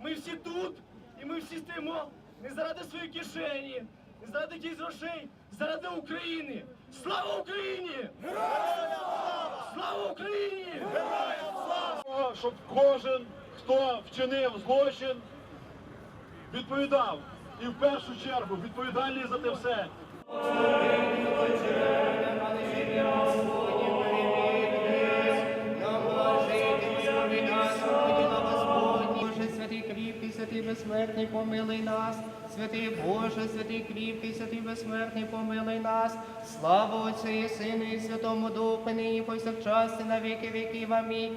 Ми всі тут, і ми всі стоїмо не заради своєї кишені, не заради якихось грошей, заради України. Слава Україні! Слава Україні! того, щоб кожен, хто вчинив злочин, відповідав. І в першу чергу відповідальний за те все. Святий безсмертний, помилуй нас. Святий Боже, святий кріпкий, святий безсмертний, помилуй нас. Слава Отцю і Сину і Святому Духу, нині повсякчас і на віки віків. Амінь.